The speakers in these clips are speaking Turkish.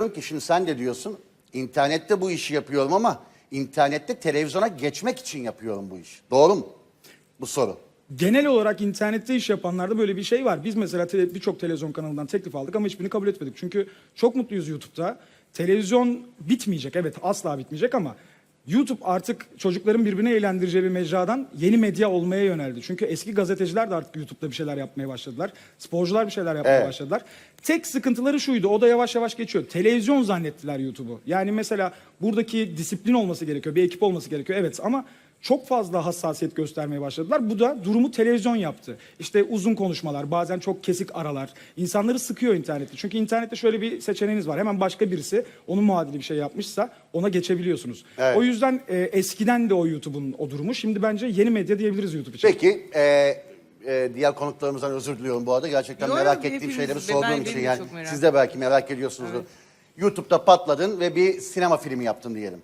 Diyorum ki şimdi sen de diyorsun internette bu işi yapıyorum ama internette televizyona geçmek için yapıyorum bu işi. Doğru mu? Bu soru. Genel olarak internette iş yapanlarda böyle bir şey var. Biz mesela tele- birçok televizyon kanalından teklif aldık ama hiçbirini kabul etmedik. Çünkü çok mutluyuz YouTube'da. Televizyon bitmeyecek evet asla bitmeyecek ama YouTube artık çocukların birbirini eğlendireceği bir mecradan yeni medya olmaya yöneldi. Çünkü eski gazeteciler de artık YouTube'da bir şeyler yapmaya başladılar. Sporcular bir şeyler yapmaya Evet. başladılar. Tek sıkıntıları şuydu. O da yavaş yavaş geçiyor. Televizyon zannettiler YouTube'u. Yani mesela buradaki disiplin olması gerekiyor. Bir ekip olması gerekiyor. Evet ama çok fazla hassasiyet göstermeye başladılar. Bu da durumu televizyon yaptı. İşte uzun konuşmalar, bazen çok kesik aralar. İnsanları sıkıyor internette. Çünkü internette şöyle bir seçeneğiniz var. Hemen başka birisi onun muadili bir şey yapmışsa ona geçebiliyorsunuz. Evet. O yüzden e, eskiden de o YouTube'un o durumu. Şimdi bence yeni medya diyebiliriz YouTube için. Peki e, e, diğer konuklarımızdan özür diliyorum bu arada. Gerçekten Yo, yo, merak ettiğim hepimiz- şeyleri ben- sorduğum benim için de yani çok merak siz de belki merak ediyorsunuzdur. YouTube'da patladın ve bir sinema filmi yaptın diyelim.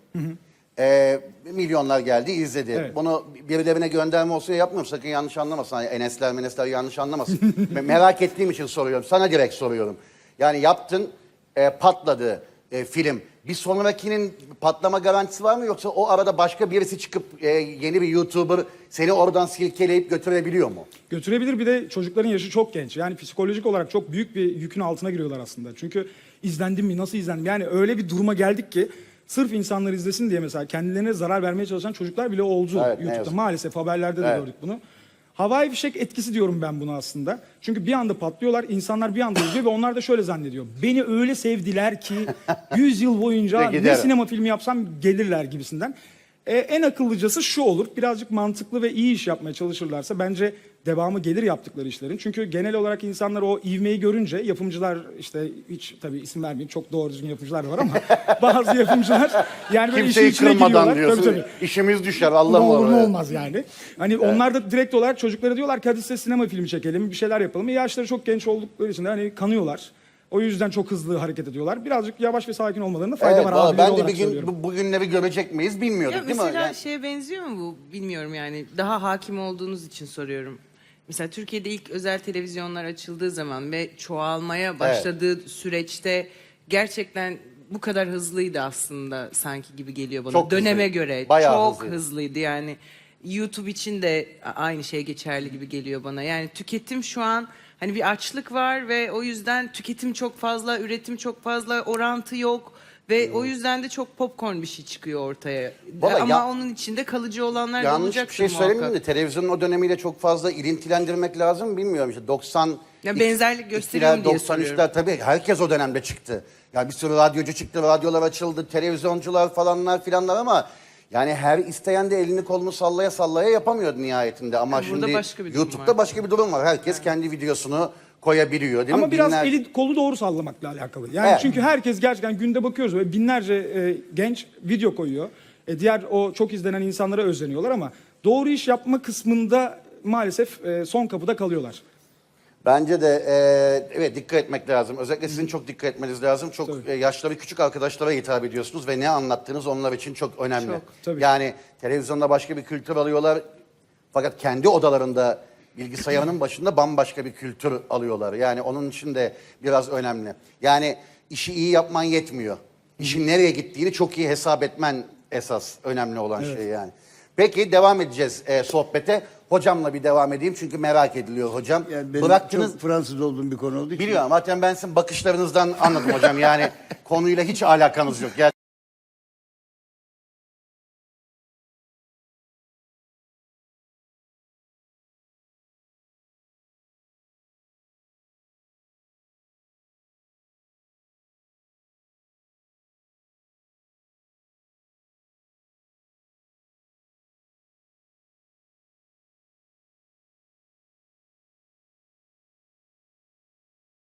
E, milyonlar geldi izledi. Evet. Bunu birilerine gönderme olsa yapmıyorum. Sakın yanlış anlamasın. Hani Enesler menesler yanlış anlamasın. Me- merak ettiğim için soruyorum. Sana direkt soruyorum. Yani yaptın e, patladı e, film. Bir sonrakinin patlama garantisi var mı yoksa o arada başka birisi çıkıp e, yeni bir YouTuber seni oradan silkeleyip götürebiliyor mu? Götürebilir bir de çocukların yaşı çok genç. Yani psikolojik olarak çok büyük bir yükün altına giriyorlar aslında. Çünkü izlendim mi, nasıl izlendim? Yani öyle bir duruma geldik ki sırf insanlar izlesin diye mesela kendilerine zarar vermeye çalışan çocuklar bile oldu Evet, ne YouTube'da. yazık. Maalesef haberlerde de Evet. gördük bunu. Havai fişek etkisi diyorum ben buna aslında. Çünkü bir anda patlıyorlar, insanlar bir anda izliyor ve onlar da şöyle zannediyor. Beni öyle sevdiler ki 100 yıl boyunca Ve ne giderim. sinema filmi yapsam gelirler gibisinden. Ee, en akıllıcası şu olur. Birazcık mantıklı ve iyi iş yapmaya çalışırlarsa bence devamı gelir yaptıkları işlerin. Çünkü genel olarak insanlar o ivmeyi görünce yapımcılar işte hiç tabii isim vermeyeyim çok doğru düzgün yapımcılar var ama bazı yapımcılar yani böyle Kimseyi işin içine kırmadan giriyorlar. diyorsun. Tabii, tabii. İşimiz düşer Ne Allah olur ne olmaz yani. Hani onlar da direkt olarak çocuklara diyorlar ki hadi size sinema filmi çekelim, bir şeyler yapalım. E, yaşları çok genç oldukları için de hani kanıyorlar. O yüzden çok hızlı hareket ediyorlar. Birazcık yavaş ve sakin olmalarında fayda Evet, var valla ben de bir gün bu, bugünleri görecek miyiz bilmiyorduk Ya değil mi? mesela Yani- şeye benziyor mu bu bilmiyorum yani daha hakim olduğunuz için soruyorum. Mesela Türkiye'de ilk özel televizyonlar açıldığı zaman ve çoğalmaya başladığı süreçte gerçekten bu kadar hızlıydı aslında sanki gibi geliyor bana. Çok Döneme hızlıydı. göre Bayağı çok hızlıydı. hızlıydı yani. YouTube için de a- aynı şey geçerli gibi geliyor bana. Yani tüketim şu an hani bir açlık var ve o yüzden tüketim çok fazla, üretim çok fazla, orantı yok. Ve o yüzden de çok popcorn bir şey çıkıyor ortaya. Vallahi Ama ya- onun içinde kalıcı olanlar da Yanlış olacaktır bir şey muhakkak. söylemeyeyim de televizyonun o dönemiyle çok fazla ilintilendirmek lazım bilmiyorum işte 90 Ya benzerlik gösteriyor mu diye 93'ler tabii herkes o dönemde çıktı. Ya bir sürü radyocu çıktı, radyolar açıldı, televizyoncular falanlar filanlar ama yani her isteyen de elini kolunu sallaya sallaya yapamıyordu nihayetinde ama Yani burada şimdi başka bir durum YouTube'da var. başka bir durum var. Herkes kendi videosunu koyabiliyor değil mi? Ama biraz Binler- eli kolu doğru sallamakla alakalı. Yani Evet. çünkü herkes gerçekten günde bakıyoruz ve binlerce e, genç video koyuyor. E, diğer o çok izlenen insanlara özleniyorlar ama doğru iş yapma kısmında maalesef e, son kapıda kalıyorlar. Bence de e, evet dikkat etmek lazım. Özellikle sizin çok dikkat etmeniz lazım. Çok e, yaşları küçük arkadaşlara hitap ediyorsunuz ve ne anlattığınız onlar için çok önemli. Çok, tabii. Yani televizyonda başka bir kültür alıyorlar fakat kendi odalarında bilgisayarının başında bambaşka bir kültür alıyorlar. Yani onun için de biraz önemli. Yani işi iyi yapman yetmiyor. İşin nereye gittiğini çok iyi hesap etmen esas önemli olan şey yani. Peki devam edeceğiz e, sohbete. Hocamla bir devam edeyim çünkü merak ediliyor hocam. Yani benim Bıraktınız çok Fransız olduğum bir konu olduğu için. Biliyorum zaten ben sizin bakışlarınızdan anladım hocam. Yani konuyla hiç alakanız yok. Gel